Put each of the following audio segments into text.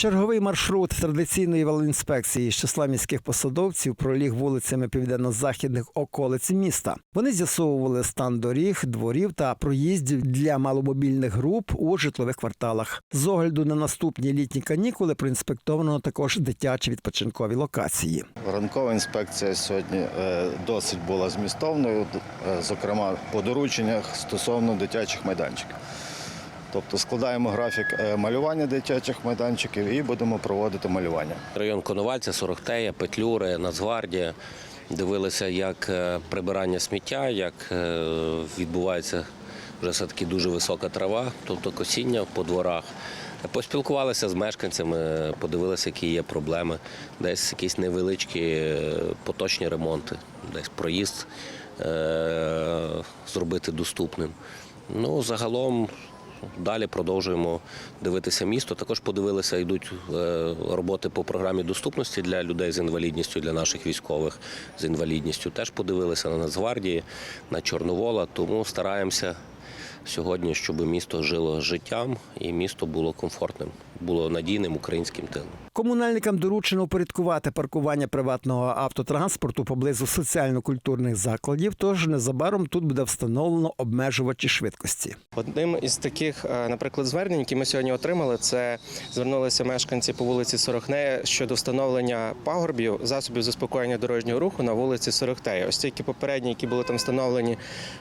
Черговий маршрут традиційної велоінспекції з числа міських посадовців проліг вулицями південно-західних околиць міста. Вони з'ясовували стан доріг, дворів та проїздів для маломобільних груп у житлових кварталах. З огляду на наступні літні канікули проінспектовано також дитячі відпочинкові локації. Ранкова інспекція сьогодні е, досить була змістовною, е, зокрема по дорученнях стосовно дитячих майданчиків. Тобто складаємо графік е, малювання дитячих майданчиків і будемо проводити малювання. Район Коновальця, Сорохтея, Петлюри, Нацгвардія. Дивилися, як е, прибирання сміття, як е, відбувається вже все-таки дуже висока трава, тобто косіння по дворах. Поспілкувалися з мешканцями, подивилися, які є проблеми. Десь якісь невеличкі поточні ремонти, десь проїзд зробити доступним. Ну, загалом Далі продовжуємо дивитися місто. Також подивилися, йдуть е, роботи по програмі доступності для людей з інвалідністю, для наших військових з інвалідністю. Теж подивилися на Нацгвардії, на Чорновола. Тому стараємося сьогодні, щоб місто жило життям і місто було комфортним, було надійним українським тилом. Комунальникам доручено упорядкувати паркування приватного автотранспорту поблизу соціально-культурних закладів. Тож незабаром тут буде встановлено обмежувачі швидкості. Одним із таких, е, наприклад, звернень, які ми сьогодні отримали, це звернулися мешканці по вулиці Сорохнея щодо встановлення пагорбів засобів заспокоєння дорожнього руху на вулиці Сорохтея. Ось ті попередні, які були там встановлені,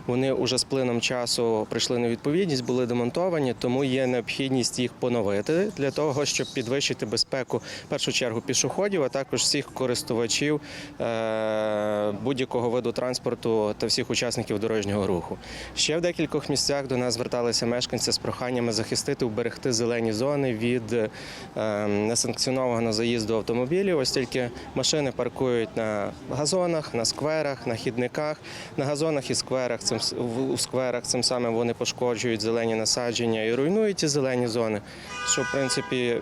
вони вже з плином часу прийшли на відповідність, були демонтовані, тому є необхідність їх поновити для того, щоб підвищити безпеку в першу чергу пішоходів, а також всіх користувачів е, будь-якого виду транспорту та всіх учасників дорожнього руху. Ще в декількох місцях до нас зверталися мешканці з проханнями захистити, уберегти зелені зони від е, несанкціонованого заїзду автомобілів, ось тільки машини паркують на газонах, на скверах, на хідниках. На газонах і скверах цим в- скверах цим самим вони пошкоджують зелені насадження і руйнують ті зелені зони, що в принципі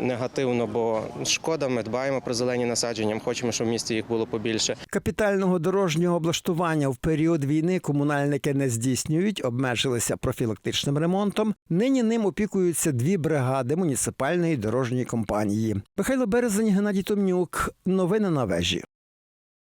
негативно, бо шкода, ми дбаємо про зелені насадження. Хочемо, щоб в місті їх було побільше. Капітального дорожнього облаштування в період війни комунальники не здійснюють, обмежилися профілактичним ремонтом. Нині ним опікуються дві бригади муніципальної дорожньої компанії. Михайло Березень, Геннадій Томнюк. Новини на вежі.